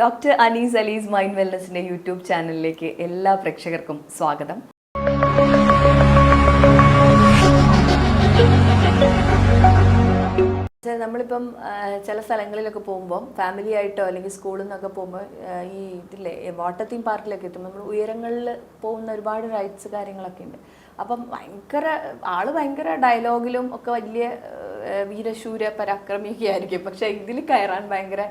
Doctor Anees Alees mind വെൽനസിന്റെ YouTube ചാനലിലേക്ക് എല്ലാ പ്രേക്ഷകർക്കും സ്വാഗതം. നമ്മളിപ്പം ചില സ്ഥലങ്ങളിലൊക്കെ പോകുമ്പോൾ ഫാമിലി ആയിട്ടോ അല്ലെങ്കിൽ സ്കൂളിൽ നിന്നൊക്കെ പോകുമ്പോൾ ഈ ഇതില്ലേ വാട്ടർ തീം പാർക്കിലൊക്കെ എത്തുമ്പോൾ നമ്മൾ ഉയരങ്ങളിൽ പോകുന്ന ഒരുപാട് റൈറ്റ്സ് കാര്യങ്ങളൊക്കെ ഉണ്ട്. അപ്പം ഭയങ്കര ആൾ ഭയങ്കര ഡയലോഗിലും ഒക്കെ വലിയ വീരശൂര പരാക്രമിയൊക്കെ ആയിരിക്കും. പക്ഷെ ഇതിൽ കയറാൻ ഭയങ്കര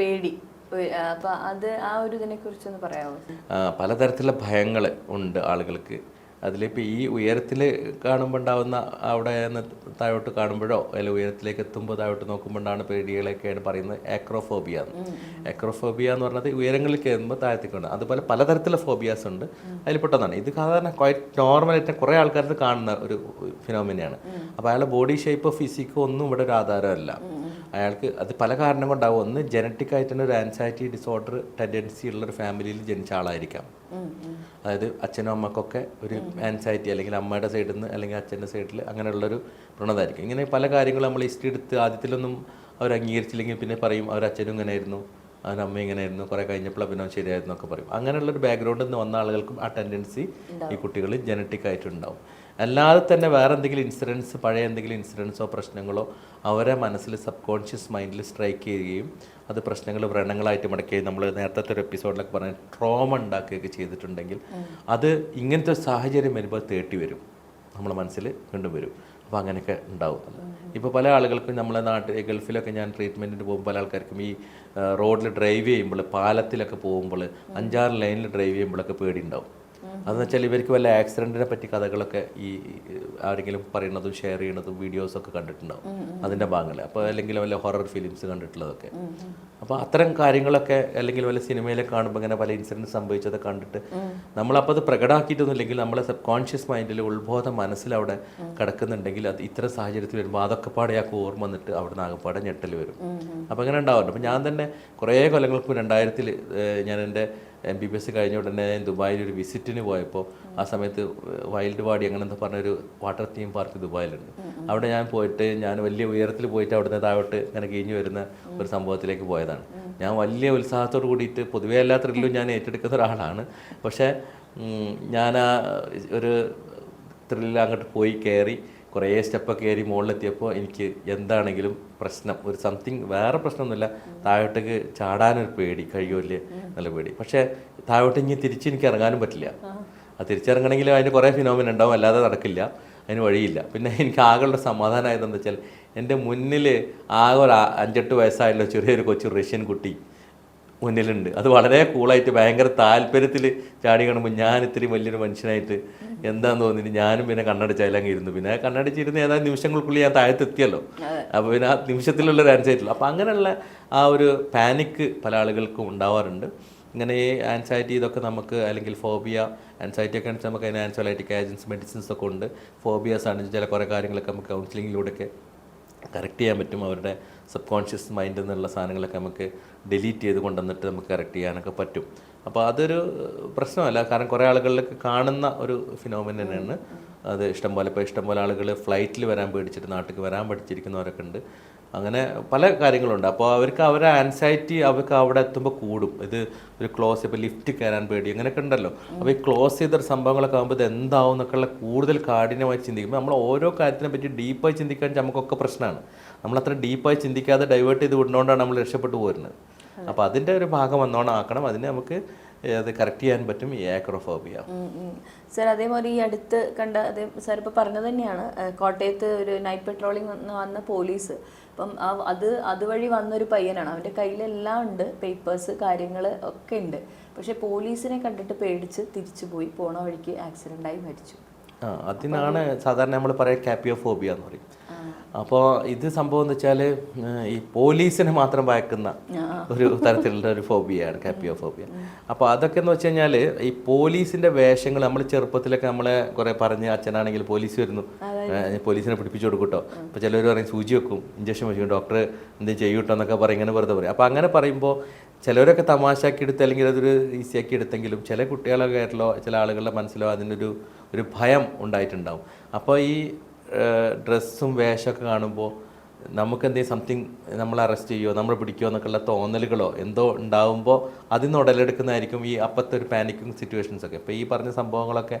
പേടി. ഉ- ആ, അപ്പൊ അത് ആ ഒരു ഇതിനെ കുറിച്ചൊന്ന് പറയാമോ പലതരത്തിലുള്ള ഭയങ്ങൾ ഉണ്ട് ആളുകൾക്ക്. അതിലിപ്പോൾ ഈ ഉയരത്തിൽ കാണുമ്പോൾ ഉണ്ടാവുന്ന അവിടെ നിന്ന് താഴോട്ട് കാണുമ്പോഴോ അല്ലെങ്കിൽ ഉയരത്തിലേക്ക് എത്തുമ്പോൾ താഴോട്ട് നോക്കുമ്പോഴാണ് പേടികളൊക്കെയാണ് പറയുന്നത് ആക്രോഫോബിയ ആക്രോഫോബിയ എന്ന് പറഞ്ഞത് ഉയരങ്ങളിൽ കയറുമ്പോൾ താഴത്തേക്ക് ഉണ്ട് അതുപോലെ പലതരത്തിലുള്ള ഫോബിയാസ് ഉണ്ട്. അതിൽ പെട്ടതാണ് ഇത് സാധാരണ ക്വൈറ്റ് നോർമലായിട്ട് കുറേ ആൾക്കാർക്ക് കാണുന്ന ഒരു ഫിനോമിനയാണ് അപ്പോൾ അയാളുടെ ബോഡി ഷേപ്പ് ഫിസിക്കോ ഒന്നും ഇവിടെ ഒരു ആധാരമല്ല. അയാൾക്ക് അത് പല കാരണം കൊണ്ടാവും ഒന്ന് ജനറ്റിക് ആയിട്ട് തന്നെ ഒരു ആൻസൈറ്റി ഡിസോർഡർ ടെൻഡൻസി ഉള്ള ഒരു ഫാമിലിയിൽ ജനിച്ച ആളായിരിക്കാം. അതായത് അച്ഛനും അമ്മക്കൊക്കെ ഒരു ആൻസൈറ്റി അല്ലെങ്കിൽ അമ്മയുടെ സൈഡിൽ നിന്ന് അല്ലെങ്കിൽ അച്ഛന്റെ സൈഡിൽ അങ്ങനെയുള്ളൊരു പ്രവണതായിരിക്കും. ഇങ്ങനെ പല കാര്യങ്ങളും നമ്മൾ ഹിസ്റ്ററി എടുത്ത് ആദ്യത്തിലൊന്നും അവർ അംഗീകരിച്ചില്ലെങ്കിൽ പിന്നെ പറയും അവർ അച്ഛനും ഇങ്ങനെയായിരുന്നു അവൻ അമ്മ ഇങ്ങനെയായിരുന്നു കുറേ കഴിഞ്ഞപ്പോൾ അഭിനവ് ശരിയായിരുന്നു ഒക്കെ പറയും. അങ്ങനെയുള്ളൊരു ബാക്ക്ഗ്രൗണ്ടിൽ നിന്ന് വന്ന ആളുകൾക്കും ആ ടെൻഡൻസി ഈ കുട്ടികളിൽ ജനറ്റിക് ആയിട്ടുണ്ടാവും. അല്ലാതെ തന്നെ വേറെ എന്തെങ്കിലും ഇൻസിഡൻസ് പഴയ എന്തെങ്കിലും ഇൻസിഡൻസോ പ്രശ്നങ്ങളോ അവരെ മനസ്സിൽ സബ് കോൺഷ്യസ് മൈൻഡിൽ സ്ട്രൈക്ക് ചെയ്യുകയും അത് പ്രശ്നങ്ങൾ വ്രണങ്ങളായിട്ട് മടക്കുകയും നമ്മൾ നേരത്തെ ഒരു എപ്പിസോഡിലൊക്കെ പറഞ്ഞ ട്രോമ ഉണ്ടാക്കുകയൊക്കെ ചെയ്തിട്ടുണ്ടെങ്കിൽ അത് ഇങ്ങനത്തെ ഒരു സാഹചര്യം വരുമ്പോൾ തേട്ടി വരും. നമ്മളെ മനസ്സിൽ വീണ്ടും വരും. അപ്പോൾ അങ്ങനെയൊക്കെ ഉണ്ടാവും. ഇപ്പോൾ പല ആളുകൾക്കും നമ്മളെ നാട്ടിൽ ഗൾഫിലൊക്കെ ഞാൻ ട്രീറ്റ്മെന്റിന് പോകുമ്പോൾ പല ആൾക്കാർക്കും ഈ റോഡിൽ ഡ്രൈവ് ചെയ്യുമ്പോൾ പാലത്തിലൊക്കെ പോകുമ്പോൾ അഞ്ചാറ് ലൈനിൽ ഡ്രൈവ് ചെയ്യുമ്പോഴൊക്കെ പേടി ഉണ്ടാവും. അതെന്ന് വെച്ചാൽ ഇവർക്ക് വല്ല ആക്സിഡന്റിനെ പറ്റി കഥകളൊക്കെ ഈ ആരെങ്കിലും പറയുന്നതും ഷെയർ ചെയ്യുന്നതും വീഡിയോസൊക്കെ കണ്ടിട്ടുണ്ടാവും. അതിന്റെ ഭാഗങ്ങൾ അപ്പോൾ അല്ലെങ്കിൽ വല്ല ഹൊറർ ഫിലിംസ് കണ്ടിട്ടുള്ളതൊക്കെ. അപ്പോൾ അത്തരം കാര്യങ്ങളൊക്കെ അല്ലെങ്കിൽ വല്ല സിനിമയിലെ കാണുമ്പോൾ ഇങ്ങനെ പല ഇൻസിഡന്റ് സംഭവിച്ചത് കണ്ടിട്ട് നമ്മളപ്പോൾ അത് പ്രകടമാക്കിയിട്ടൊന്നുമില്ലെങ്കിൽ നമ്മളെ സബ് കോൺഷ്യസ് മൈൻഡിൽ ഉത്ബോധ മനസ്സിലവിടെ കിടക്കുന്നുണ്ടെങ്കിൽ അത് ഇത്തരം സാഹചര്യത്തിൽ വരുമ്പോൾ അതൊക്കെ പാടെ ആ ഓർമ്മ വന്നിട്ട് അവിടെ നിന്ന് ആകെപ്പാടെ ഞെട്ടൽ വരും. അപ്പോൾ അങ്ങനെ ഉണ്ടാവാറുണ്ട്. അപ്പോൾ ഞാൻ തന്നെ കുറേ കൊല്ലങ്ങൾക്ക് രണ്ടായിരത്തിൽ ഞാൻ എന്റെ എം ബി ബി എസ് കഴിഞ്ഞ ഉടനെ ഞാൻ ദുബായിൽ ഒരു വിസിറ്റിന് പോയപ്പോൾ ആ സമയത്ത് വൈൽഡ് വാടി അങ്ങനത്തെ പറഞ്ഞൊരു വാട്ടർ തീം പാർക്ക് ദുബായിലുണ്ട്. അവിടെ ഞാൻ പോയിട്ട് ഞാൻ വലിയ ഉയരത്തിൽ പോയിട്ട് അവിടുന്ന് താഴോട്ട് ഇങ്ങനെ കീഞ്ഞു വരുന്ന ഒരു സംഭവത്തിലേക്ക് പോയതാണ്. ഞാൻ വലിയ ഉത്സാഹത്തോട് കൂടിയിട്ട് പൊതുവേ എല്ലാ ത്രില്ലും ഞാൻ ഏറ്റെടുക്കുന്ന ഒരാളാണ്. പക്ഷേ ഞാൻ ആ ഒരു ത്രില്ലിൽ അങ്ങോട്ട് പോയി കയറി കുറേ സ്റ്റെപ്പൊക്കെ കയറി മുകളിലെത്തിയപ്പോൾ എനിക്ക് എന്താണെങ്കിലും പ്രശ്നം ഒരു സംതിങ് വേറെ പ്രശ്നമൊന്നുമില്ല. താഴോട്ടേക്ക് ചാടാനൊരു പേടി കഴിയുമല്ലേ നല്ല പേടി. പക്ഷേ താഴോട്ട് ഇനി തിരിച്ച് എനിക്ക് ഇറങ്ങാനും പറ്റില്ല. ആ. തിരിച്ചിറങ്ങണമെങ്കിൽ അതിന് കുറേ ഫിനോമിന ഉണ്ടാവും അല്ലാതെ നടക്കില്ല. അതിന് വഴിയില്ല. പിന്നെ എനിക്ക് ആകെയുള്ള സമാധാനമായതെന്ന് വെച്ചാൽ എന്റെ മുന്നിൽ ആകെ ഒരു അഞ്ചെട്ട് വയസ്സായുള്ള ചെറിയൊരു കൊച്ചു റഷ്യൻ കുട്ടി മുന്നിലുണ്ട്. അത് വളരെ കൂളായിട്ട് ഭയങ്കര താല്പര്യത്തിൽ ചാടി കാണുമ്പോൾ ഞാൻ ഇത്തിരി വലിയൊരു മനുഷ്യനായിട്ട് എന്താന്ന് തോന്നിയിട്ട് ഞാനും പിന്നെ കണ്ണടച്ചതിലങ്ങ് ഇരുന്നു. പിന്നെ കണ്ണടച്ചിരുന്ന് ഏതാനും നിമിഷങ്ങൾക്കുള്ളിൽ ഞാൻ താഴത്തെത്തിയല്ലോ. അപ്പോൾ പിന്നെ ആ നിമിഷത്തിലുള്ള ഒരു ആൻസൈറ്റി അപ്പോൾ അങ്ങനെയുള്ള ആ ഒരു പാനിക്ക് പല ആളുകൾക്കും ഉണ്ടാവാറുണ്ട്. ഇങ്ങനെ ഈ ആൻസൈറ്റി ഇതൊക്കെ നമുക്ക് അല്ലെങ്കിൽ ഫോബിയ ആൻസൈറ്റി ഒക്കെ ആണെങ്കിൽ നമുക്ക് അതിന് ആൻസോലൈറ്റിക് ഏജൻസ് മെഡിസിൻസ് ഒക്കെ ഉണ്ട്. ഫോബിയാസ് ആണ് ചില കുറേ കാര്യങ്ങളൊക്കെ നമുക്ക് കൗൺസിലിങ്ങിലൂടെയൊക്കെ കറക്റ്റ് ചെയ്യാൻ പറ്റും അവരുടെ സബ് കോൺഷ്യസ് മൈൻഡിൽ നിന്നുള്ള സാധനങ്ങളൊക്കെ നമുക്ക് ഡിലീറ്റ് ചെയ്ത് കൊണ്ടുവന്നിട്ട് നമുക്ക് കറക്റ്റ് ചെയ്യാനൊക്കെ പറ്റും. അപ്പോൾ അതൊരു പ്രശ്നമല്ല. കാരണം കുറേ ആളുകളിലൊക്കെ കാണുന്ന ഒരു ഫിനോമിന തന്നെയാണ്. അത് ഇഷ്ടംപോലെ ഇപ്പോൾ ഇഷ്ടംപോലെ ആളുകൾ ഫ്ലൈറ്റിൽ വരാൻ പേടിച്ചിട്ട് നാട്ടിൽ വരാൻ പഠിച്ചിരിക്കുന്നവരൊക്കെ ഉണ്ട്. അങ്ങനെ പല കാര്യങ്ങളുണ്ട്. അപ്പോൾ അവർക്ക് അവരെ ആൻസൈറ്റി അവർക്ക് അവിടെ എത്തുമ്പോൾ കൂടും. ഇത് ഒരു ക്ലോസ് ഇപ്പോൾ ലിഫ്റ്റ് കയറാൻ പേടി അങ്ങനെയൊക്കെ ഉണ്ടല്ലോ. അപ്പോൾ ഈ ക്ലോസ് ചെയ്തൊരു സംഭവങ്ങളൊക്കെ ആകുമ്പോൾ ഇത് എന്താവും എന്നൊക്കെയുള്ള കൂടുതൽ കാഠിന്യമായി ചിന്തിക്കുമ്പോൾ നമ്മൾ ഓരോ കാര്യത്തിനെ പറ്റി ഡീപ്പായി ചിന്തിക്കാൻ നമുക്കൊക്കെ പ്രശ്നമാണ് നമ്മൾ അത്ര ഡീപ്പായി ചിന്തിക്കാതെ ഡൈവേർട്ട് ചെയ്ത് വിടുന്നതുകൊണ്ടാണ് നമ്മൾ രക്ഷപ്പെട്ടു പോരുന്നത്. അപ്പോൾ അതിന്റെ ഒരു ഭാഗം വന്നോണം ആക്കണം. അതിനെ നമുക്ക് അത് കറക്റ്റ് ചെയ്യാൻ പറ്റും. ഈ ആക്രോഫോബിയ സർ അതേപോലെ ഈ അടുത്ത് കണ്ട അതേ സാർ ഇപ്പോൾ പറഞ്ഞത് തന്നെയാണ്. കോട്ടയത്ത് ഒരു നൈറ്റ് പെട്രോളിംഗ് വന്ന പോലീസ് അപ്പം അത് അതുവഴി വന്നൊരു പയ്യനാണ്. അവന്റെ കയ്യിലെല്ലാം ഉണ്ട്. പേപ്പേഴ്സ് കാര്യങ്ങൾ ഒക്കെ ഉണ്ട്. പക്ഷേ പോലീസിനെ കണ്ടിട്ട് പേടിച്ച് തിരിച്ചു പോയി പോണ വഴിക്ക് ആക്സിഡന്റായി മരിച്ചു. അതിനാണ് സാധാരണ നമ്മൾ പറയുക കാപ്പിയോഫോബിയ എന്ന് പറയും. അപ്പോൾ ഇത് സംഭവം എന്ന് വെച്ചാൽ ഈ പോലീസിനെ മാത്രം ഭയക്കുന്ന ഒരു തരത്തിലുള്ള ഒരു ഫോബിയയാണ് കാപ്പിയോഫോബിയ. അപ്പോൾ അതൊക്കെ എന്ന് വെച്ച് കഴിഞ്ഞാൽ ഈ പോലീസിന്റെ വേഷങ്ങൾ നമ്മൾ ചെറുപ്പത്തിലൊക്കെ നമ്മളെ കുറേ പറഞ്ഞ് അച്ഛനാണെങ്കിൽ പോലീസ് വരുന്നു. പോലീസിനെ പിടിപ്പിച്ചു കൊടുക്കട്ടോ അപ്പോൾ ചിലർ പറയും സൂചി വെക്കും ഇഞ്ചക്ഷൻ വെച്ചു ഡോക്ടർ എന്ത് ചെയ്യൂട്ടോ എന്നൊക്കെ പറയും ഇങ്ങനെ വെറുതെ പറയും. അപ്പോൾ അങ്ങനെ പറയുമ്പോൾ ചിലവരൊക്കെ തമാശയാക്കി എടുത്ത് അല്ലെങ്കിൽ അതൊരു ഈസിയാക്കി എടുത്തെങ്കിലും ചില കുട്ടികളൊക്കെ ചില ആളുകളുടെ മനസ്സിലോ അതിനൊരു ഒരു ഭയം ഉണ്ടായിട്ടുണ്ടാവും. അപ്പോൾ ഈ ഡ്രസ്സും വേഷമൊക്കെ കാണുമ്പോൾ നമുക്ക് എന്തെങ്കിലും സംതിങ് നമ്മൾ അറസ്റ്റ് ചെയ്യുമോ നമ്മൾ പിടിക്കുമോ എന്നൊക്കെയുള്ള തോന്നലുകളോ എന്തോ ഉണ്ടാവുമ്പോൾ അതിൽ നിന്ന് ഉടലെടുക്കുന്നതായിരിക്കും ഈ അപ്പത്തെ ഒരു പാനിക്കിങ് സിറ്റുവേഷൻസ് ഒക്കെ. ഇപ്പോൾ ഈ പറഞ്ഞ സംഭവങ്ങളൊക്കെ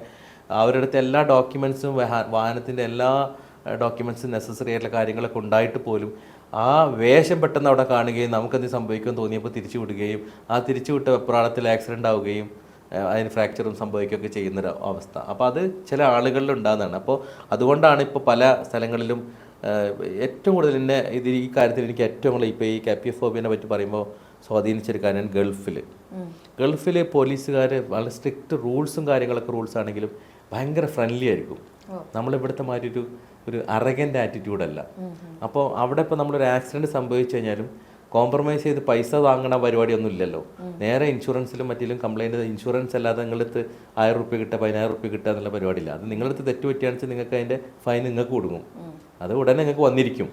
അവരുടെ എല്ലാ ഡോക്യുമെൻസും വാഹനത്തിന്റെ എല്ലാ ഡോക്യുമെൻസും നെസസറി ആയിട്ടുള്ള കാര്യങ്ങളൊക്കെ ഉണ്ടായിട്ട് പോലും ആ വേഷം പെട്ടെന്ന് അവിടെ കാണുകയും നമുക്കെന്ത് സംഭവിക്കുമെന്ന് തോന്നിയപ്പോൾ തിരിച്ചു വിടുകയും ആ തിരിച്ചു വിട്ട വെപ്രാളത്തിൽ ആക്സിഡന്റ് ആവുകയും അതിന് ഫ്രാക്ചറും സംഭവിക്കുകയൊക്കെ ചെയ്യുന്നൊരു അവസ്ഥ. അപ്പോൾ അത് ചില ആളുകളിൽ ഉണ്ടാകുന്നതാണ്. അപ്പോൾ അതുകൊണ്ടാണ് ഇപ്പോൾ പല സ്ഥലങ്ങളിലും ഏറ്റവും കൂടുതൽ എന്നെ ഇത് ഈ കാര്യത്തിൽ എനിക്ക് ഏറ്റവും കൂടുതൽ ഇപ്പോൾ ഈ കാപ്പിയോഫോബിയനെ പറ്റി പറയുമ്പോൾ സ്വാധീനിച്ചൊരു കാര്യമാണ് ഗൾഫിൽ ഗൾഫിലെ പോലീസുകാർ വളരെ സ്ട്രിക്റ്റ് റൂൾസും കാര്യങ്ങളൊക്കെ റൂൾസ് ആണെങ്കിലും ഭയങ്കര ഫ്രണ്ട്ലി ആയിരിക്കും. നമ്മളിവിടുത്തെ മാതിരി ഒരു ഒരു അറഗന്റ് ആറ്റിറ്റ്യൂഡല്ല അപ്പോൾ അവിടെ ഇപ്പോൾ നമ്മളൊരു ആക്സിഡന്റ് സംഭവിച്ചു കഴിഞ്ഞാലും കോംപ്രമൈസ് ചെയ്ത് പൈസ വാങ്ങണ പരിപാടിയൊന്നും ഇല്ലല്ലോ. നേരെ ഇൻഷുറൻസിലും മറ്റിലും കംപ്ലൈന്റ് ഇൻഷുറൻസ് അല്ലാതെ നിങ്ങളടുത്ത് ആയിരം റുപ്യ കിട്ടുക പതിനായിരം റുപ്യ കിട്ടുക എന്നുള്ള പരിപാടിയില്ല. അത് നിങ്ങളടുത്ത് തെറ്റ് പറ്റുകയാണെന്ന് വെച്ചാൽ നിങ്ങൾക്ക് അതിന്റെ ഫൈൻ നിങ്ങൾക്ക് കൊടുക്കും. അത് ഉടനെ നിങ്ങൾക്ക് വന്നിരിക്കും.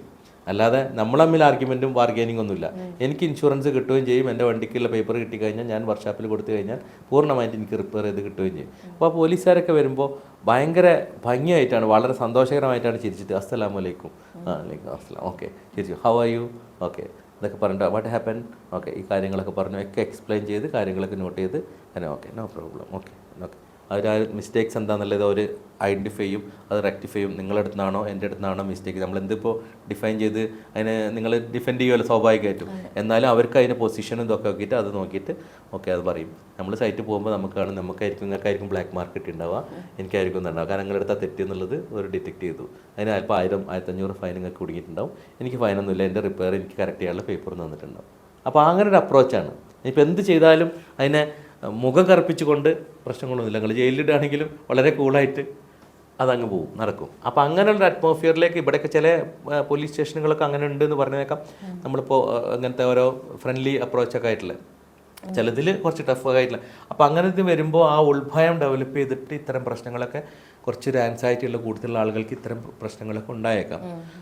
അല്ലാതെ നമ്മൾ തമ്മിൽ ആർഗ്യുമെന്റും ബാർഗൈനിങ് ഒന്നുമില്ല. എനിക്ക് ഇൻഷുറൻസ് കിട്ടുകയും ചെയ്യും. എന്റെ വണ്ടിക്കുള്ള പേപ്പർ കിട്ടിക്കഴിഞ്ഞാൽ ഞാൻ വർക്ക്ഷോപ്പിൽ കൊടുത്തു കഴിഞ്ഞാൽ പൂർണമായിട്ട് എനിക്ക് റിപ്പയർ ചെയ്ത് കിട്ടുകയും ചെയ്യും. അപ്പോൾ ആ പോലീസുകാരൊക്കെ വരുമ്പോൾ ഭയങ്കര ഭംഗിയായിട്ടാണ് വളരെ സന്തോഷകരമായിട്ടാണ് ചിരിച്ചിട്ട് അസ്സലാമു അലൈക്കും. ആ അലൈക്കും അസ്സലാം. ഓക്കെ ചിരിച്ചു. How are you okay. ഇതൊക്കെ പറഞ്ഞിട്ട് വാട്ട് ഹാപ്പൻ ഓക്കെ ഈ കാര്യങ്ങളൊക്കെ പറഞ്ഞു ഒക്കെ എക്സ്പ്ലെയിൻ ചെയ്ത് കാര്യങ്ങളൊക്കെ നോട്ട് ചെയ്ത് okay no problem okay okay. അവർ ആ മിസ്റ്റേക്സ് എന്താണെന്നുള്ളത് അവർ ഐഡന്റിഫൈ ചെയ്യും അത് റെക്ടിഫൈ ചെയ്യും. നിങ്ങളുടെ അടുത്തുനിന്നാണോ എന്റെ അടുത്തുനിന്നാണോ മിസ്റ്റേക്ക് നമ്മൾ എന്തിപ്പോൾ ഡിഫൈൻ ചെയ്ത് അതിനെ നിങ്ങൾ ഡിഫെൻഡ് ചെയ്യുമല്ലോ സ്വാഭാവികമായിട്ടും. എന്നാലും അവർക്ക് അതിന്റെ പൊസിഷനും ഇതൊക്കെ നോക്കിയിട്ട് അത് നോക്കിയിട്ട് ഓക്കെ അത് പറയും. നമ്മൾ സൈറ്റ് പോകുമ്പോൾ നമുക്കാണ് നമുക്കായിരിക്കും നിങ്ങൾക്കായിരിക്കും ബ്ലാക്ക് മാർക്കറ്റ് ഉണ്ടാവുക എനിക്കായിരിക്കും ഉണ്ടാവുക. കാരണം നിങ്ങളുടെ തെറ്റ് എന്നുള്ളത് ഒരു ഡിറ്റക്ട് ചെയ്തു. അതിന് അപ്പോൾ ആയിരം ആയിരത്തഞ്ഞൂറ് ഫൈൻ നിങ്ങൾക്ക് കുടുങ്ങിയിട്ടുണ്ടാവും എനിക്ക് ഫൈനൊന്നുമില്ല എന്റെ റിപ്പയർ എനിക്ക് കറക്റ്റ് ചെയ്യാനുള്ള പേപ്പർ തന്നിട്ടുണ്ടാവും. അപ്പോൾ അങ്ങനെ ഒരു അപ്രോച്ചാണ് ഇപ്പോൾ എന്ത് ചെയ്താലും അതിനെ മുഖം കറുപ്പിച്ചുകൊണ്ട് പ്രശ്നങ്ങളൊന്നുമില്ല. നിങ്ങൾ ജയിലിലിടാണെങ്കിലും വളരെ കൂളായിട്ട് അതങ്ങ് പോകും നടക്കും. അപ്പോൾ അങ്ങനെയുള്ള അറ്റ്മോസ്ഫിയറിലേക്ക് ഇവിടെയൊക്കെ ചില പോലീസ് സ്റ്റേഷനുകളൊക്കെ അങ്ങനെ ഉണ്ട് എന്ന് പറഞ്ഞേക്കാം നമ്മളിപ്പോൾ അങ്ങനത്തെ ഓരോ ഫ്രണ്ട്ലി അപ്രോച്ചൊക്കെ ആയിട്ടുള്ള. ചിലതിൽ കുറച്ച് ടഫ് ആയിട്ടുള്ള. അപ്പോൾ അങ്ങനെ ഇത് വരുമ്പോൾ ആ ഉത്ഭയം ഡെവലപ്പ് ചെയ്തിട്ട് ഇത്തരം പ്രശ്നങ്ങളൊക്കെ കുറച്ചൊരു ആൻസൈറ്റി ഉള്ള കൂടുതലുള്ള ആളുകൾക്ക് ഇത്തരം പ്രശ്നങ്ങളൊക്കെ ഉണ്ടായേക്കാം.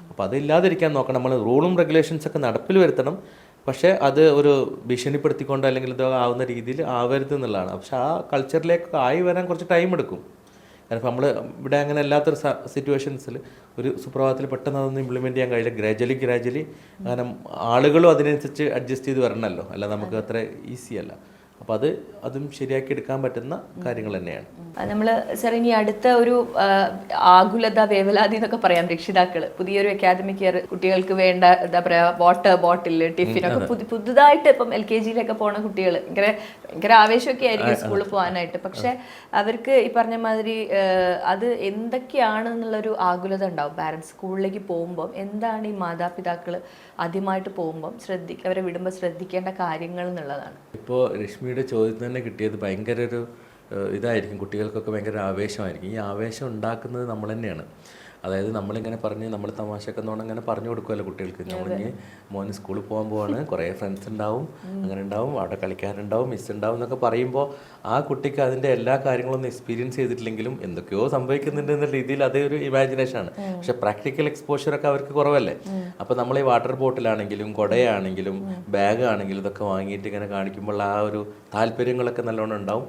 അപ്പോൾ അതില്ലാതിരിക്കാൻ നോക്കണം. നമ്മൾ റൂളും റെഗുലേഷൻസ് ഒക്കെ നടപ്പിൽ വരുത്തണം. പക്ഷേ അത് ഒരു ഭീഷണിപ്പെടുത്തിക്കൊണ്ട് അല്ലെങ്കിൽ ഇത് ആവുന്ന രീതിയിൽ ആവരുത് എന്നുള്ളതാണ്. പക്ഷെ ആ കൾച്ചറിലേക്ക് ആയി വരാൻ കുറച്ച് ടൈം എടുക്കും. കാരണം നമ്മൾ ഇവിടെ അങ്ങനെ അല്ലാത്തൊരു സിറ്റുവേഷൻസിൽ ഒരു സുപ്രഭാതത്തിൽ പെട്ടെന്ന് അതൊന്നും ഇംപ്ലിമെന്റ് ചെയ്യാൻ കഴിയില്ല. ഗ്രാജുവലി ഗ്രാജുവലി അങ്ങനെ ആളുകളും അതിനനുസരിച്ച് അഡ്ജസ്റ്റ് ചെയ്ത് വരണമല്ലോ അല്ല നമുക്ക് അത്ര ഈസി അല്ല. അപ്പോൾ അത് അതും ശരിയാക്കി എടുക്കാൻ പറ്റുന്ന കാര്യങ്ങൾ തന്നെയാണ്. നമ്മൾ സാർ ഇനി അടുത്ത ഒരു ആകുലത വേവലാതി എന്നൊക്കെ പറയാം രക്ഷിതാക്കൾ പുതിയൊരു അക്കാദമിക് ഇയർ കുട്ടികൾക്ക് വേണ്ട എന്താ പറയാ വാട്ടർ ബോട്ടിൽ ടിഫിൻ ഒക്കെ പുതു പുതുതായിട്ട് ഇപ്പം എൽ കെ ജിയിലൊക്കെ പോണ കുട്ടികൾ ഭയങ്കര ഭയങ്കര ആവേശമൊക്കെ ആയിരിക്കും സ്കൂളിൽ പോകാനായിട്ട്. പക്ഷെ അവർക്ക് ഈ പറഞ്ഞ മാതിരി അത് എന്തൊക്കെയാണ് എന്നുള്ളൊരു ആകുലത ഉണ്ടാവും. പാരന്റ്സ് സ്കൂളിലേക്ക് പോകുമ്പോൾ എന്താണ് ഈ മാതാപിതാക്കൾ ആദ്യമായിട്ട് പോകുമ്പോൾ ശ്രദ്ധി അവരെ വിടുമ്പോൾ ശ്രദ്ധിക്കേണ്ട കാര്യങ്ങൾ എന്നുള്ളതാണ്. ഇപ്പോൾ രശ്മിയുടെ ചോദ്യത്തിൽ തന്നെ കിട്ടിയത് ഭയങ്കര ഒരു ഇതായിരിക്കും. കുട്ടികൾക്കൊക്കെ ഭയങ്കര ആവേശമായിരിക്കും. ഈ ആവേശം ഉണ്ടാക്കുന്നത് നമ്മൾ തന്നെയാണ്. അതായത് നമ്മളിങ്ങനെ പറഞ്ഞ് നമ്മൾ തമാശയൊക്കെ എന്നോണം അങ്ങനെ പറഞ്ഞു കൊടുക്കുമല്ലോ കുട്ടികൾക്ക്. നമ്മളിങ്ങനെ മോന് സ്കൂളിൽ പോകാൻ പോവാണ്. കുറേ ഫ്രണ്ട്സ് ഉണ്ടാവും അങ്ങനെ ഉണ്ടാവും അവിടെ കളിക്കാനുണ്ടാവും മിസ് ഉണ്ടാവും എന്നൊക്കെ പറയുമ്പോൾ ആ കുട്ടിക്ക് അതിന്റെ എല്ലാ കാര്യങ്ങളൊന്നും എക്സ്പീരിയൻസ് ചെയ്തിട്ടില്ലെങ്കിലും എന്തൊക്കെയോ സംഭവിക്കുന്നുണ്ട് എന്ന രീതിയിൽ അതൊരു ഇമാജിനേഷനാണ് പക്ഷെ പ്രാക്ടിക്കൽ എക്സ്പോഷറൊക്കെ അവർക്ക് കുറവല്ലേ? അപ്പോൾ നമ്മൾ ഈ വാട്ടർ ബോട്ടിലാണെങ്കിലും കുടയാണെങ്കിലും ബാഗ് ആണെങ്കിലും ഇതൊക്കെ വാങ്ങിയിട്ട് ഇങ്ങനെ കാണിക്കുമ്പോൾ ആ ഒരു താല്പര്യങ്ങളൊക്കെ നല്ലോണം ഉണ്ടാവും.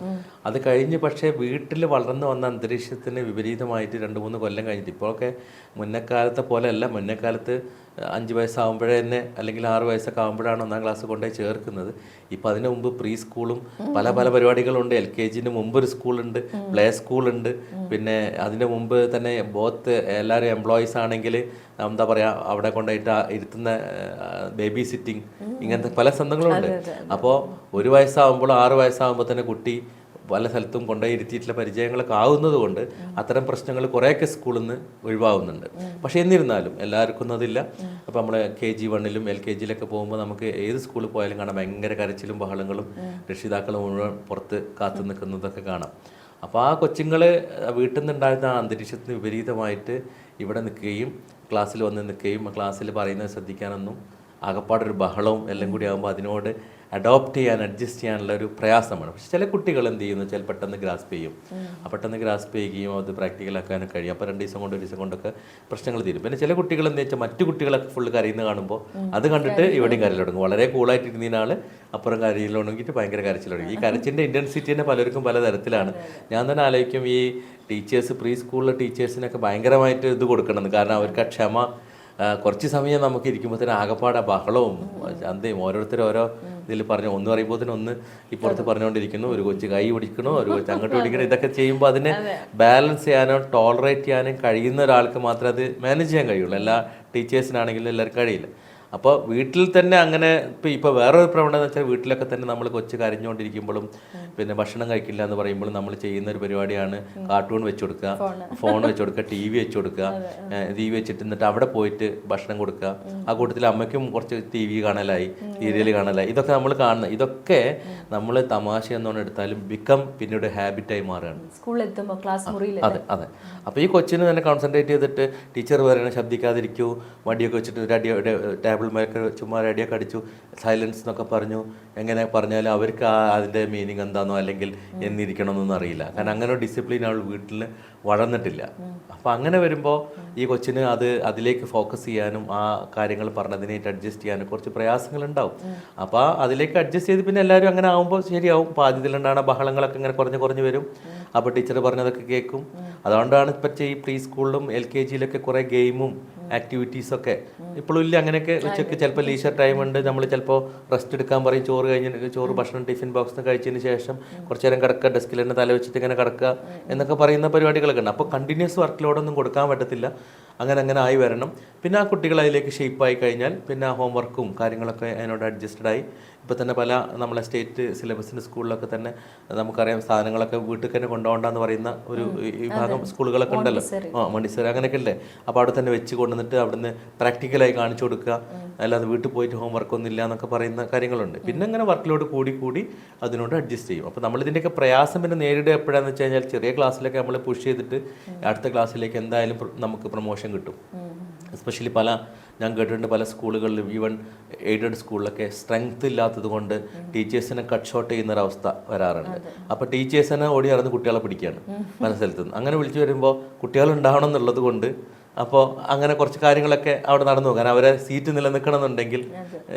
അത് കഴിഞ്ഞ് പക്ഷേ വീട്ടിൽ വളർന്നു വന്ന അന്തരീക്ഷത്തിന് വിപരീതമായിട്ട് രണ്ട് മൂന്ന് കൊല്ലം കഴിഞ്ഞിട്ട് ഇപ്പോഴൊക്കെ മുന്നേക്കാലത്തെ പോലെയല്ല. മുന്നേക്കാലത്ത് അഞ്ച് വയസ്സാകുമ്പോഴേ തന്നെ അല്ലെങ്കിൽ ആറ് വയസ്സൊക്കെ ആകുമ്പോഴാണ് ഒന്നാം ക്ലാസ് കൊണ്ടുപോയി ചേർക്കുന്നത്. ഇപ്പം അതിന് മുമ്പ് പ്രീ സ്കൂളും പല പല പരിപാടികളുണ്ട്. എൽ കെ ജിന് മുമ്പ് ഒരു സ്കൂളുണ്ട് പ്ലേ സ്കൂളുണ്ട്. പിന്നെ അതിന് മുമ്പ് തന്നെ ബോത്ത് എല്ലാവരും എംപ്ലോയീസ് ആണെങ്കിൽ എന്താ പറയുക അവിടെ കൊണ്ടുപോയിട്ട് ഇരുത്തുന്ന ബേബി സിറ്റിംഗ് ഇങ്ങനത്തെ പല സ്വന്തങ്ങളുണ്ട് അപ്പോൾ ഒരു വയസ്സാകുമ്പോൾ ആറ് വയസ്സാകുമ്പോൾ തന്നെ കുട്ടി പല സ്ഥലത്തും കൊണ്ടുപോയി ഇരുത്തിയിട്ടുള്ള പരിചയങ്ങളൊക്കെ ആവുന്നത് കൊണ്ട് അത്തരം പ്രശ്നങ്ങൾ കുറേയൊക്കെ സ്കൂളിൽ നിന്ന് ഒഴിവാകുന്നുണ്ട് പക്ഷേ എന്നിരുന്നാലും എല്ലാവർക്കും ഒന്നതില്ല അപ്പോൾ നമ്മൾ കെ ജി വണ്ണിലും എൽ കെ ജിയിലൊക്കെ പോകുമ്പോൾ നമുക്ക് ഏത് സ്കൂളിൽ പോയാലും കാണാം. ഭയങ്കര കരച്ചിലും ബഹളങ്ങളും രക്ഷിതാക്കൾ മുഴുവൻ പുറത്ത് കാത്തു നിൽക്കുന്നതൊക്കെ കാണാം. അപ്പോൾ ആ കൊച്ചുങ്ങൾ വീട്ടിൽ നിന്നുണ്ടായിരുന്ന ആ അന്തരീക്ഷത്തിന് വിപരീതമായിട്ട് ഇവിടെ നിൽക്കുകയും ക്ലാസ്സിൽ വന്ന് നിൽക്കുകയും ക്ലാസ്സിൽ പറയുന്നത് ശ്രദ്ധിക്കാനൊന്നും ആകപ്പാടൊരു ബഹളവും എല്ലാം കൂടി ആകുമ്പോൾ അതിനോട് അഡോപ്റ്റ് ചെയ്യാൻ അഡ്ജസ്റ്റ് ചെയ്യാനുള്ള ഒരു പ്രയാസമാണ്. പക്ഷെ ചില കുട്ടികൾ എന്ത് ചെയ്യുന്നു? വെച്ചാൽ പെട്ടെന്ന് ഗ്രാസ്പ് ചെയ്യും. ആ പെട്ടെന്ന് ഗ്രാസ്പ് ചെയ്യുകയും അത് പ്രാക്ടിക്കലാക്കാനും കഴിയും. അപ്പോൾ രണ്ട് ദിവസം കൊണ്ട് ഒരു ദിവസം കൊണ്ടൊക്കെ പ്രശ്നങ്ങൾ തീരും. പിന്നെ ചില കുട്ടികൾ എന്ന് വെച്ചാൽ മറ്റു കുട്ടികളൊക്കെ ഫുള്ള് കരയുന്ന കാണുമ്പോൾ അത് കണ്ടിട്ട് ഇവിടെയും കരയിൽ തുടങ്ങും. വളരെ കൂളായിട്ട് ഇരുന്ന ആൾ അപ്പുറം കരയിൽ തുടങ്ങിയിട്ട് ഭയങ്കര കരച്ചിൽ തുടങ്ങി. ഈ കരച്ചിന്റെ ഇന്റൻസിറ്റി തന്നെ പലർക്കും പലതരത്തിലാണ്. ഞാൻ തന്നെ ആലോചിക്കും ഈ ടീച്ചേഴ്സ് പ്രീ സ്കൂളിലെ ടീച്ചേഴ്സിനൊക്കെ ഭയങ്കരമായിട്ട് ഇത് കൊടുക്കണം കാരണം അവർക്ക് ആ ക്ഷമ കുറച്ച് സമയം നമുക്ക് ഇരിക്കുമ്പോഴത്തേന് ആകപ്പാടെ ബഹളവും ചന്തയും ഓരോരുത്തരും ഓരോ ഇതിൽ പറഞ്ഞു ഒന്ന് പറയുമ്പോഴത്തേനും ഒന്ന് ഇപ്പുറത്ത് പറഞ്ഞുകൊണ്ടിരിക്കുന്നു ഒരു കൊച്ചു കൈ പിടിക്കണോ ഒരു കൊച്ചു അങ്ങോട്ട് പിടിക്കണോ ഇതൊക്കെ ചെയ്യുമ്പോൾ അതിനെ ബാലൻസ് ചെയ്യാനോ ടോളറേറ്റ് ചെയ്യാനും കഴിയുന്ന ഒരാൾക്ക് മാത്രമേ അത് മാനേജ് ചെയ്യാൻ കഴിയുള്ളൂ. എല്ലാ ടീച്ചേഴ്സിനാണെങ്കിലും എല്ലാവർക്കും കഴിയില്ല. അപ്പോൾ വീട്ടിൽ തന്നെ അങ്ങനെ ഇപ്പോൾ ഇപ്പോൾ വേറൊരു പ്രവണത എന്ന് വെച്ചാൽ വീട്ടിലൊക്കെ തന്നെ നമ്മൾ കൊച്ചു കരഞ്ഞുകൊണ്ടിരിക്കുമ്പോഴും പിന്നെ ഭക്ഷണം കഴിക്കില്ല എന്ന് പറയുമ്പോൾ നമ്മൾ ചെയ്യുന്ന ഒരു പരിപാടിയാണ് കാർട്ടൂൺ വെച്ച് കൊടുക്കുക ഫോൺ വെച്ച് കൊടുക്കുക ടി വി വെച്ച് കൊടുക്കുക ടി വി വെച്ചിട്ട് എന്നിട്ട് അവിടെ പോയിട്ട് ഭക്ഷണം കൊടുക്കുക. ആ കൂട്ടത്തിൽ അമ്മയ്ക്കും കുറച്ച് ടി വി കാണലായി സീരിയൽ കാണലായി. ഇതൊക്കെ നമ്മൾ കാണുന്നത് ഇതൊക്കെ നമ്മൾ തമാശ എന്നോണം എടുത്താലും ബിക്കം പിന്നീട് ഹാബിറ്റായി മാറുകയാണ്. സ്കൂളിൽ എത്തുമ്പോൾ ക്ലാസ് മുറിയിൽ അതെ അതെ. അപ്പോൾ ഈ കൊച്ചിന് തന്നെ കോൺസെൻട്രേറ്റ് ചെയ്തിട്ട് ടീച്ചർ പറയണ ശബ്ദിക്കാതിരിക്കൂ വടിയൊക്കെ വെച്ചിട്ട് ഒരു അടി ടേബിൾ മേലൊക്കെ ചുമ്മാ അടിയൊക്കെ അടിച്ചു സൈലൻസ് എന്നൊക്കെ പറഞ്ഞു. എങ്ങനെ പറഞ്ഞാലും അവർക്ക് അതിന്റെ മീനിങ് എന്താണെന്നോ അല്ലെങ്കിൽ എന്നിരിക്കണമെന്നൊന്നും അറിയില്ല. കാരണം അങ്ങനെ ഒരു ഡിസിപ്ലിൻ അവൾ വീട്ടിൽ വളർന്നിട്ടില്ല. അപ്പോൾ അങ്ങനെ വരുമ്പോൾ ഈ കൊച്ചിന് അത് അതിലേക്ക് ഫോക്കസ് ചെയ്യാനും ആ കാര്യങ്ങൾ പറഞ്ഞതിനായിട്ട് അഡ്ജസ്റ്റ് ചെയ്യാനും കുറച്ച് പ്രയാസങ്ങളുണ്ടാവും. അപ്പോൾ അതിലേക്ക് അഡ്ജസ്റ്റ് ചെയ്ത് പിന്നെ എല്ലാവരും അങ്ങനെ ആകുമ്പോൾ ശരിയാവും. അപ്പോൾ ആദ്യത്തിലുണ്ടാകുന്ന ബഹളങ്ങളൊക്കെ ഇങ്ങനെ കുറഞ്ഞ് കുറഞ്ഞ് വരും. അപ്പോൾ ടീച്ചർ പറഞ്ഞതൊക്കെ കേൾക്കും. അതുകൊണ്ടാണ് ഇപ്പം ഈ പ്രീ സ്കൂളിലും എൽ കെ ജിയിലൊക്കെ കുറേ ഗെയിമും ആക്ടിവിറ്റീസൊക്കെ ഇപ്പോഴും ഇല്ല അങ്ങനെയൊക്കെ ഉച്ചയ്ക്ക് ചിലപ്പോൾ ലീഷർ ടൈം ഉണ്ട്. നമ്മൾ ചിലപ്പോൾ റെസ്റ്റ് എടുക്കാൻ പറയും ചോറ് കഴിഞ്ഞിട്ട് ചോറ് ഭക്ഷണം ടിഫിൻ ബോക്സ് കഴിച്ചതിന് ശേഷം കുറച്ച് നേരം കിടക്കുക ഡെസ്കിൽ തന്നെ തല വെച്ചിട്ട് ഇങ്ങനെ കിടക്കുക എന്നൊക്കെ പറയുന്ന പരിപാടികളൊക്കെ ഉണ്ട്. അപ്പോൾ കണ്ടിന്യൂസ് വർക്ക് ലോഡൊന്നും കൊടുക്കാൻ പറ്റത്തില്ല. അങ്ങനെ അങ്ങനെ ആയി വരണം. പിന്നെ ആ കുട്ടികൾ അതിലേക്ക് ഷേപ്പായി കഴിഞ്ഞാൽ പിന്നെ ആ ഹോംവർക്കും കാര്യങ്ങളൊക്കെ അതിനോട് അഡ്ജസ്റ്റഡ് ആയി. ഇപ്പോൾ തന്നെ പല നമ്മളെ സ്റ്റേറ്റ് സിലബസിന്റെ സ്കൂളിലൊക്കെ തന്നെ നമുക്കറിയാം സാധനങ്ങളൊക്കെ വീട്ടിൽ തന്നെ കൊണ്ടുപോകണ്ടെന്ന് പറയുന്ന ഒരു വിഭാഗം സ്കൂളുകളൊക്കെ ഉണ്ടല്ലോ. ആ മണ്ടിസർ അങ്ങനെയൊക്കെ അല്ലേ അപ്പോൾ അവിടെ തന്നെ വെച്ച് കൊണ്ടുവന്നിട്ട് അവിടുന്ന് പ്രാക്ടിക്കലായി കാണിച്ചു കൊടുക്കുക. അല്ലാതെ വീട്ടിൽ പോയിട്ട് ഹോംവർക്ക് ഒന്നും ഇല്ല എന്നൊക്കെ പറയുന്ന കാര്യങ്ങളുണ്ട്. പിന്നെ അങ്ങനെ വർക്ക് ലോഡ് കൂടി കൂടി അതിനോട് അഡ്ജസ്റ്റ് ചെയ്യും. അപ്പോൾ നമ്മൾ ഇതിന്റെയൊക്കെ പ്രയാസം പിന്നെ നേരിടുക എപ്പോഴാണെന്ന് വെച്ച് കഴിഞ്ഞാൽ ചെറിയ ക്ലാസ്സിലൊക്കെ നമ്മൾ പുഷ് ചെയ്തിട്ട് അടുത്ത ക്ലാസ്സിലേക്ക് എന്തായാലും നമുക്ക് പ്രൊമോഷൻ കിട്ടും. എസ്പെഷ്യലി പല ഞാൻ കേട്ടിട്ടുണ്ട് പല സ്കൂളുകളിലും ഈവൻ എയ്ഡഡ് സ്കൂളിലൊക്കെ സ്ട്രെങ്ത് ഇല്ലാത്തത് കൊണ്ട് ടീച്ചേഴ്സിനെ കട്ട് ഷോട്ട് ചെയ്യുന്ന ഒരു അവസ്ഥ വരാറുണ്ട് അപ്പോൾ ടീച്ചേഴ്സിനെ ഓടി നടന്ന് കുട്ടികളെ പിടിക്കുകയാണ് പല സ്ഥലത്തു നിന്ന്. അങ്ങനെ വിളിച്ചു വരുമ്പോൾ കുട്ടികൾ ഉണ്ടാവണം എന്നുള്ളത് കൊണ്ട് അപ്പോൾ അങ്ങനെ കുറച്ച് കാര്യങ്ങളൊക്കെ അവിടെ നടന്നു പോകാൻ കാരണം അവരെ സീറ്റ് നിലനിൽക്കണമെന്നുണ്ടെങ്കിൽ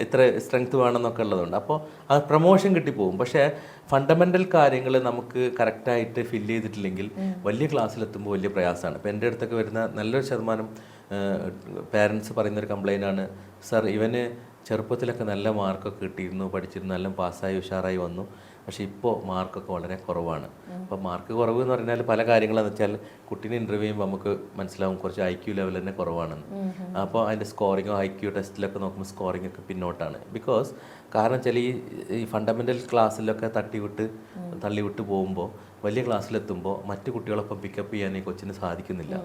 ഇത്ര സ്ട്രെങ്ത് വേണമെന്നൊക്കെ ഉള്ളതുകൊണ്ട്. അപ്പോൾ ആ പ്രൊമോഷൻ കിട്ടിപ്പോകും. പക്ഷേ ഫണ്ടമെന്റൽ കാര്യങ്ങൾ നമുക്ക് കറക്റ്റായിട്ട് ഫില്ല് ചെയ്തിട്ടില്ലെങ്കിൽ വലിയ ക്ലാസ്സിലെത്തുമ്പോൾ വലിയ പ്രയാസമാണ്. ഇപ്പോൾ എന്റെ അടുത്തൊക്കെ വരുന്ന നല്ലൊരു ശതമാനം പേരൻസ് പറയുന്നൊരു കംപ്ലൈന്റ് ആണ്. സർ ഇവന് ചെറുപ്പത്തിലൊക്കെ നല്ല മാർക്കൊക്കെ കിട്ടിയിരുന്നു പഠിച്ചിരുന്നു നല്ല പാസ്സായി ഉഷാറായി വന്നു. പക്ഷേ ഇപ്പോൾ മാർക്കൊക്കെ വളരെ കുറവാണ്. അപ്പോൾ മാർക്ക് കുറവ് എന്ന് പറഞ്ഞാൽ പല കാര്യങ്ങളെന്ന് വെച്ചാൽ കുട്ടീനെ ഇന്റർവ്യൂ ചെയ്യുമ്പോൾ നമുക്ക് മനസ്സിലാവും കുറച്ച് ഐ ക്യു ലെവൽ തന്നെ കുറവാണെന്ന്. അപ്പോൾ അതിന്റെ സ്കോറിങ്ങോ ഐ ക്യു ടെസ്റ്റിലൊക്കെ നോക്കുമ്പോൾ സ്കോറിംഗ് ഒക്കെ പിന്നോട്ടാണ്. ബിക്കോസ് കാരണം വെച്ചാൽ ഈ ഈ ഫണ്ടമെന്റൽ ക്ലാസ്സിലൊക്കെ തട്ടിവിട്ട് തള്ളിവിട്ട് പോകുമ്പോൾ വലിയ ക്ലാസ്സിലെത്തുമ്പോൾ മറ്റു കുട്ടികളൊപ്പം പിക്കപ്പ് ചെയ്യാൻ ഈ കൊച്ചിന് സാധിക്കുന്നില്ല.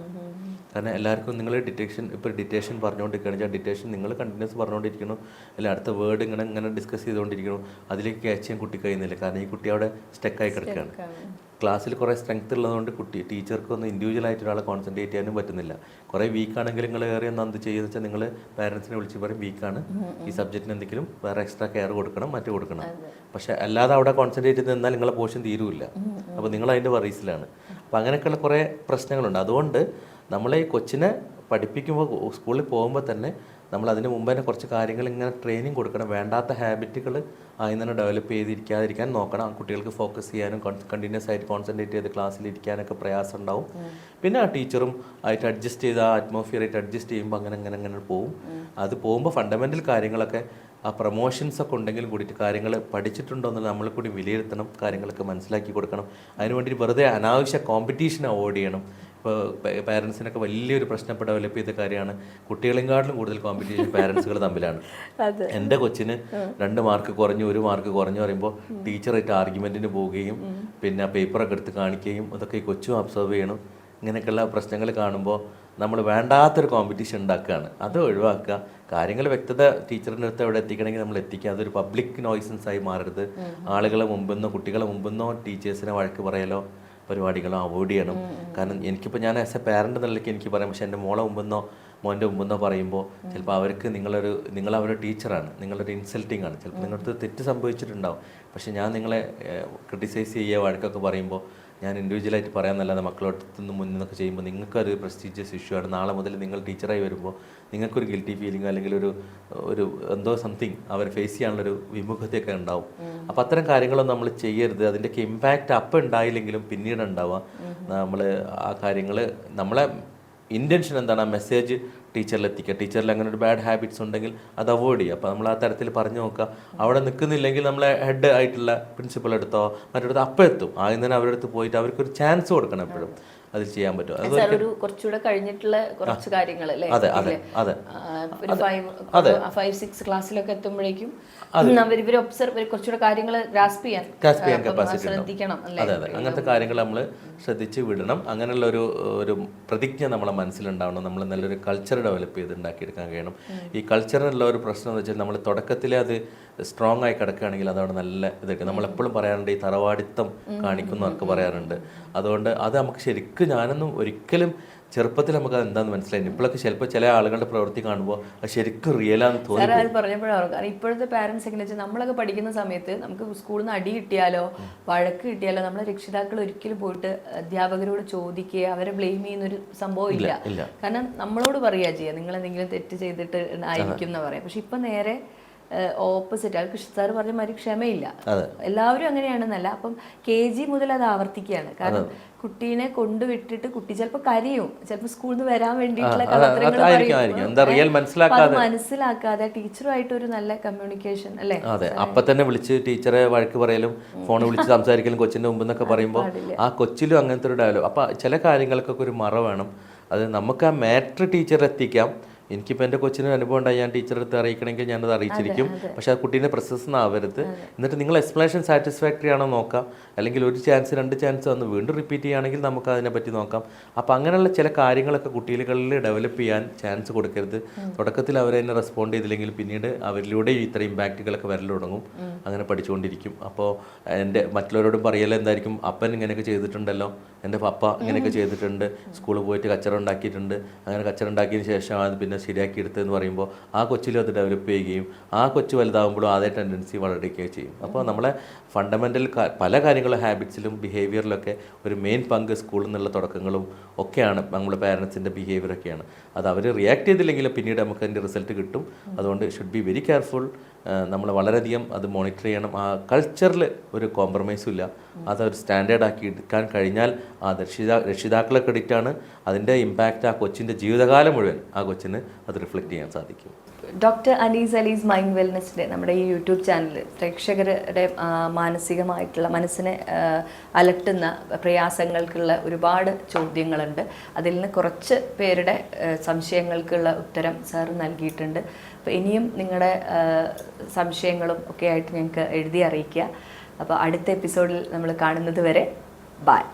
കാരണം എല്ലാവർക്കും നിങ്ങൾ ഡിറ്റക്ഷൻ ഇപ്പോൾ ഡിറ്റേഷൻ പറഞ്ഞുകൊണ്ടിരിക്കുകയാണ്. വെച്ചാൽ ഡിറ്റേഷൻ നിങ്ങൾ കണ്ടിന്യൂസ് പറഞ്ഞുകൊണ്ടിരിക്കണം അല്ല അടുത്ത വേർഡ് ഇങ്ങനെ ഇങ്ങനെ ഡിസ്കസ് ചെയ്തുകൊണ്ടിരിക്കണം അതിലേക്ക് ക്യാച്ച് ചെയ്യാൻ കുട്ടി കഴിയുന്നില്ല. കാരണം ഈ കുട്ടി അവിടെ സ്റ്റക്കായി കിടക്കുകയാണ്. ക്ലാസ്സിൽ കുറേ സ്ട്രെങ്ത് ഉള്ളതുകൊണ്ട് കുട്ടി ടീച്ചർക്ക് ഒന്ന് ഇൻഡിവിജ്വൽ ആയിട്ട് ഒരാളെ കോൺസെൻട്രേറ്റ് ചെയ്യാനും പറ്റുന്നില്ല. കുറേ വീക്കാണെങ്കിൽ നിങ്ങൾ കയറി ഒന്ന് എന്ത് ചെയ്യുന്നത് വെച്ചാൽ നിങ്ങൾ പാരൻസിനെ വിളിച്ച് പറയും വീക്കാണ് ഈ സബ്ജക്റ്റിന് എന്തെങ്കിലും വേറെ എക്സ്ട്രാ കെയർ കൊടുക്കണം മറ്റു കൊടുക്കണം. പക്ഷേ അല്ലാതെ അവിടെ കോൺസെൻട്രേറ്റ് ചെയ്ത് നിന്നാൽ നിങ്ങളെ പോർഷൻ തീരുമില്ല അപ്പോൾ നിങ്ങൾ അതിന്റെ വറീസിലാണ് അപ്പോൾ അങ്ങനെയൊക്കെയുള്ള കുറേ പ്രശ്നങ്ങളുണ്ട്. അതുകൊണ്ട് നമ്മളെ ഈ കൊച്ചിനെ പഠിപ്പിക്കുമ്പോൾ സ്കൂളിൽ പോകുമ്പോൾ തന്നെ നമ്മൾ അതിന് മുമ്പ് തന്നെ കുറച്ച് കാര്യങ്ങൾ ഇങ്ങനെ ട്രെയിനിങ് കൊടുക്കണം. വേണ്ടാത്ത ഹാബിറ്റുകൾ ആദ്യം തന്നെ ഡെവലപ്പ് ചെയ്തിരിക്കാതിരിക്കാൻ നോക്കണം. ആ കുട്ടികൾക്ക് ഫോക്കസ് ചെയ്യാനും കണ്ടിന്യൂസ് ആയിട്ട് കോൺസെൻട്രേറ്റ് ചെയ്ത് ക്ലാസ്സിൽ ഇരിക്കാനൊക്കെ പ്രയാസം ഉണ്ടാവും. പിന്നെ ആ ടീച്ചറും ആയിട്ട് അഡ്ജസ്റ്റ് ചെയ്ത് ആ അറ്റ്മോസ്ഫിയർ ആയിട്ട് അഡ്ജസ്റ്റ് ചെയ്യുമ്പോൾ അങ്ങനെ അങ്ങനെ അങ്ങനെ പോവും. അത് പോകുമ്പോൾ ഫണ്ടമെന്റൽ കാര്യങ്ങളൊക്കെ ആ പ്രൊമോഷൻസ് ഒക്കെ ഉണ്ടെങ്കിലും കൂടിയിട്ട് കാര്യങ്ങൾ പഠിച്ചിട്ടുണ്ടോ എന്നുള്ളത് നമ്മൾ കൂടി വിലയിരുത്തണം. കാര്യങ്ങളൊക്കെ മനസ്സിലാക്കി കൊടുക്കണം. അതിനുവേണ്ടി വെറുതെ അനാവശ്യ കോമ്പറ്റീഷൻ അവോയ്ഡ് ചെയ്യണം. ഇപ്പോൾ പാരൻസിനൊക്കെ വലിയൊരു പ്രശ്നപ്പെട്ട ഡെവലപ്പ് ചെയ്ത കാര്യമാണ്. കുട്ടികളെക്കാട്ടിലും കൂടുതൽ കോമ്പറ്റീഷൻ പാരൻസുകൾ തമ്മിലാണ്. എന്റെ കൊച്ചിന് രണ്ട് മാർക്ക് കുറഞ്ഞു ഒരു മാർക്ക് കുറഞ്ഞു പറയുമ്പോൾ ടീച്ചറായിട്ട് ആർഗ്യുമെന്റിന് പോവുകയും പിന്നെ പേപ്പറൊക്കെ എടുത്ത് കാണിക്കുകയും അതൊക്കെ ഈ കൊച്ചും അബ്സർവ് ചെയ്യണം. ഇങ്ങനെയൊക്കെയുള്ള പ്രശ്നങ്ങൾ കാണുമ്പോൾ നമ്മൾ വേണ്ടാത്തൊരു കോമ്പറ്റീഷൻ ഉണ്ടാക്കുകയാണ്. അത് ഒഴിവാക്കുക. കാര്യങ്ങൾ വ്യക്തത ടീച്ചറിന്റെ അടുത്ത് എവിടെ എത്തിക്കണമെങ്കിൽ നമ്മൾ എത്തിക്കുക. അതൊരു പബ്ലിക് നോയ്സൻസ് ആയി മാറരുത്. ആളുകളെ മുമ്പെന്നോ കുട്ടികളെ മുമ്പെന്നോ ടീച്ചേഴ്സിനെ വഴക്ക് പറയലോ. പരിപാടികളോ അവോയ്ഡ് ചെയ്യണം. കാരണം എനിക്കിപ്പോൾ ഞാൻ ആസ് എ പാരന്റ് നിലയ്ക്ക് എനിക്ക് പറയാം. പക്ഷേ എന്റെ മോളെ മുമ്പെന്നോ മോന്റെ മുമ്പെന്നോ പറയുമ്പോൾ ചിലപ്പോൾ അവർക്ക് നിങ്ങളൊരു നിങ്ങൾ അവരുടെ ടീച്ചറാണ് നിങ്ങളൊരു ഇൻസൾട്ടിങ് ആണ്. ചിലപ്പോൾ നിങ്ങളുടെ തെറ്റ് സംഭവിച്ചിട്ടുണ്ടാവും. പക്ഷേ ഞാൻ നിങ്ങളെ ക്രിട്ടിസൈസ് ചെയ്യുക വഴക്കൊക്കെ പറയുമ്പോൾ ഞാൻ ഇൻഡിവിജ്വലായിട്ട് പറയാമെന്നല്ലാതെ മക്കളോടത്തു നിന്ന് മുന്നിൽ നിന്നൊക്കെ ചെയ്യുമ്പോൾ നിങ്ങൾക്കൊരു പ്രസ്റ്റീജിയസ് ഇഷ്യൂ ആണ്. നാളെ മുതൽ നിങ്ങൾ ടീച്ചറായി വരുമ്പോൾ നിങ്ങൾക്കൊരു ഗിൽറ്റി ഫീലിംഗ് അല്ലെങ്കിൽ ഒരു ഒരു എന്തോ സംതിങ് അവർ ഫേസ് ചെയ്യാനുള്ളൊരു വിമുഖതയൊക്കെ ഉണ്ടാവും. അപ്പോൾ അത്തരം കാര്യങ്ങളൊന്നും നമ്മൾ ചെയ്യരുത്. അതിന്റെയൊക്കെ ഇമ്പാക്റ്റ് അപ്പം ഉണ്ടായില്ലെങ്കിലും പിന്നീട് ഉണ്ടാവുക നമ്മൾ ആ കാര്യങ്ങൾ നമ്മളെ ഇന്റൻഷൻ എന്താണ്? ആ മെസ്സേജ് ടീച്ചറിൽ എത്തിക്കുക. ടീച്ചറിൽ അങ്ങനെ ഒരു ബാഡ് ഹാബിറ്റ്സ് ഉണ്ടെങ്കിൽ അത് അവോയ്ഡ് ചെയ്യുക. അപ്പോൾ നമ്മൾ ആ തരത്തിൽ പറഞ്ഞു നോക്കുക. അവിടെ നിൽക്കുന്നില്ലെങ്കിൽ നമ്മളെ ഹെഡ് ആയിട്ടുള്ള പ്രിൻസിപ്പൽ എടുത്തോ മറ്റെടുത്ത് അപ്പം എത്തും. ആദ്യം തന്നെ അവരുടെ അടുത്ത് പോയിട്ട് അവർക്കൊരു ചാൻസ് കൊടുക്കണം എപ്പോഴും. അതിൽ ചെയ്യാൻ പറ്റും. അത് സാർ ഒരു കുറച്ചുകൂടെ കഴിഞ്ഞിട്ടുള്ള കുറച്ച് കാര്യങ്ങൾ അതെ അതെ അതെ. ഒരു ഫൈവ് സിക്സ് ക്ലാസ്സിലൊക്കെ എത്തുമ്പോഴേക്കും അവർ ഇവർ ഒബ്സർവ് കുറച്ചുകൂടെ കാര്യങ്ങൾ ഗ്രാസ്പ് ചെയ്യാൻ കപ്പാസിറ്റി ചെയ്യാൻ ശ്രദ്ധിക്കണം അതെ അതെ. അങ്ങനത്തെ കാര്യങ്ങൾ നമ്മൾ ശ്രദ്ധിച്ച് വിടണം. അങ്ങനെയുള്ള ഒരു ഒരു പ്രതിജ്ഞ നമ്മളെ മനസ്സിലുണ്ടാവണം. നമ്മൾ നല്ലൊരു കൾച്ചർ ഡെവലപ്പ് ചെയ്ത് ഉണ്ടാക്കിയെടുക്കാൻ കഴിയണം. ഈ കൾച്ചറിനുള്ള ഒരു പ്രശ്നം എന്ന് വെച്ചാൽ നമ്മൾ തുടക്കത്തിൽ അത് സ്ട്രോങ് ആയി കിടക്കുകയാണെങ്കിൽ അതവിടെ നല്ല ഇതൊക്കെ. നമ്മളെപ്പോഴും പറയാറുണ്ട് ഈ തറവാടിത്തം കാണിക്കുന്നവർക്ക് പറയാറുണ്ട്. അതുകൊണ്ട് അത് നമുക്ക് ശരിക്കും ഞാനൊന്നും ഒരിക്കലും ചെറുപ്പത്തിൽ നമുക്ക് അത് എന്താന്ന് മനസ്സിലായി ഇപ്പോഴൊക്കെ ചിലപ്പോൾ ചില ആളുകളുടെ പ്രവൃത്തി കാണുമ്പോൾ അത് ശരിക്കും റിയലാന്ന് തോന്നി അത് പറഞ്ഞപ്പോഴാണ് കാരണം ഇപ്പോഴത്തെ പാരന്റ്സ് എങ്ങനെ വെച്ചാൽ നമ്മളൊക്കെ പഠിക്കുന്ന സമയത്ത് നമുക്ക് സ്കൂളിൽ നിന്ന് അടി കിട്ടിയാലോ വഴക്ക് കിട്ടിയാലോ നമ്മളെ രക്ഷിതാക്കൾ ഒരിക്കലും പോയിട്ട് അധ്യാപകരോട് ചോദിക്കുക അവരെ ബ്ലെയിം ചെയ്യുന്ന ഒരു സംഭവം ഇല്ല. ഇല്ല. കാരണം നമ്മളോട് പറയുക ചെയ്യുക നിങ്ങൾ എന്തെങ്കിലും തെറ്റ് ചെയ്തിട്ട് ആയിരിക്കും എന്ന് പറയാം. പക്ഷെ ഇപ്പൊ നേരെ ഓപ്പോസിറ്റ് അത് കൃഷി സാർ പറഞ്ഞ മാതിരി ക്ഷമയില്ല. എല്ലാവരും അങ്ങനെയാണെന്നല്ല. അപ്പം കെ ജി മുതൽ അത് ആവർത്തിക്കുകയാണ്. കാരണം കുട്ടീനെ കൊണ്ടുവിട്ടിട്ട് കുട്ടി ചിലപ്പോൾ കരയും. ചിലപ്പോൾ സ്കൂളിൽ നിന്ന് വരാൻ വേണ്ടിയിട്ടുള്ള മനസ്സിലാക്കാതെ. ടീച്ചറുമായിട്ട് ഒരു നല്ല കമ്മ്യൂണിക്കേഷൻ അല്ലേ? അതെ. അപ്പൊ തന്നെ വിളിച്ച് ടീച്ചറെ വഴക്ക് പറയലും ഫോൺ വിളിച്ച് സംസാരിക്കലും കൊച്ചിന്റെ മുമ്പ് എന്നൊക്കെ പറയുമ്പോൾ ആ കൊച്ചിലും അങ്ങനത്തെ ഒരു ഡയലോഗ് അപ്പൊ ചില കാര്യങ്ങൾക്കൊക്കെ ഒരു മറ വേണം. അത് നമുക്ക് ആ മാറ്റർ ടീച്ചർ എത്തിക്കാം. എനിക്കിപ്പോൾ എന്റെ കൊച്ചിന് അനുഭവം ഉണ്ടായി. ഞാൻ ടീച്ചറെ അടുത്ത് അറിയിക്കണമെങ്കിൽ ഞാനത് അറിയിച്ചിരിക്കും. പക്ഷേ ആ കുട്ടീനെ പ്രശസ്തം ആവരുത് എന്നിട്ട് നിങ്ങൾ എക്സ്പ്ലനേഷൻ സാറ്റിസ്ഫാക്ടറി ആണോ നോക്കാം. അല്ലെങ്കിൽ ഒരു ചാൻസ് രണ്ട് ചാൻസ് വന്ന് വീണ്ടും റിപ്പീറ്റ് ചെയ്യുകയാണെങ്കിൽ നമുക്ക് അതിനെപ്പറ്റി നോക്കാം. അപ്പോൾ അങ്ങനെയുള്ള ചില കാര്യങ്ങളൊക്കെ കുട്ടികളിൽ ഡെവലപ്പ് ചെയ്യാൻ ചാൻസ് കൊടുക്കരുത്. തുടക്കത്തിൽ അവരതിനെ റെസ്പോണ്ട് ചെയ്തില്ലെങ്കിൽ പിന്നീട് അവരിലൂടെ ഇത്ര ഇമ്പാക്റ്റുകളൊക്കെ വരൽ തുടങ്ങും. അങ്ങനെ പഠിച്ചുകൊണ്ടിരിക്കും. അപ്പോൾ എന്റെ മറ്റുള്ളവരോടും പറയലോ എന്തായിരിക്കും? അപ്പൻ ഇങ്ങനെയൊക്കെ ചെയ്തിട്ടുണ്ടല്ലോ. എന്റെ പപ്പ ഇങ്ങനെയൊക്കെ ചെയ്തിട്ടുണ്ട്. സ്കൂളിൽ പോയിട്ട് കച്ചറ ഉണ്ടാക്കിയിട്ടുണ്ട്. അങ്ങനെ കച്ചറ ഉണ്ടാക്കിയതിന് ശേഷം അത് പിന്നെ ശരിയാക്കി എടുത്തതെന്ന് പറയുമ്പോൾ ആ കൊച്ചിലും അത് ഡെവലപ്പ് ചെയ്യുകയും ആ കൊച്ചു വലുതാകുമ്പോഴും അതേ ടെൻഡൻസി വളരുകയും ചെയ്യും. അപ്പോൾ നമ്മളെ ഫണ്ടമെന്റൽ പല കാര്യങ്ങളും ഹാബിറ്റ്സിലും ബിഹേവിയറിലൊക്കെ ഒരു മെയിൻ പങ്ക് സ്കൂളിൽ നിന്നുള്ള തുടക്കങ്ങളും ഒക്കെയാണ് നമ്മുടെ പാരൻസിന്റെ ബിഹേവിയർ ഒക്കെയാണ്. അത് അവർ റിയാക്ട് ചെയ്തില്ലെങ്കിലും പിന്നീട് നമുക്ക് അതിന്റെ റിസൾട്ട് കിട്ടും. അതുകൊണ്ട് ഷുഡ് ബി വെരി കെയർഫുൾ നമ്മൾ വളരെയധികം അത് മോണിറ്റർ ചെയ്യണം. ആ കൾച്ചറിൽ ഒരു കോംപ്രമൈസും ഇല്ല. അതൊരു സ്റ്റാൻഡേർഡ് ആക്കി എടുക്കാൻ കഴിഞ്ഞാൽ ആ രക്ഷിതാ രക്ഷിതാക്കളെ ക്രെഡിറ്റാണ് അതിന്റെ ഇമ്പാക്റ്റ് ആ കൊച്ചിന്റെ ജീവിതകാലം മുഴുവൻ ആ കൊച്ചിന് അത് റിഫ്ലക്റ്റ് ചെയ്യാൻ സാധിക്കും. ഡോക്ടർ അനീസ് അലീസ് മൈൻഡ് വെൽനെസ്സിന്റെ നമ്മുടെ ഈ യൂട്യൂബ് ചാനൽ പ്രേക്ഷകരുടെ മാനസികമായിട്ടുള്ള മനസ്സിനെ അലട്ടുന്ന പ്രയാസങ്ങൾക്കുള്ള ഒരുപാട് ചോദ്യങ്ങളുണ്ട്. അതിൽ നിന്ന് കുറച്ച് പേരുടെ സംശയങ്ങൾക്കുള്ള ഉത്തരം സാർ നൽകിയിട്ടുണ്ട്. അപ്പോൾ ഇനിയും നിങ്ങളുടെ സംശയങ്ങളും ഒക്കെ ആയിട്ട് ഞങ്ങൾക്ക് എഴുതി അറിയിക്കുക. അപ്പോൾ അടുത്ത എപ്പിസോഡിൽ നമ്മൾ കാണുന്നത് വരെ ബായ്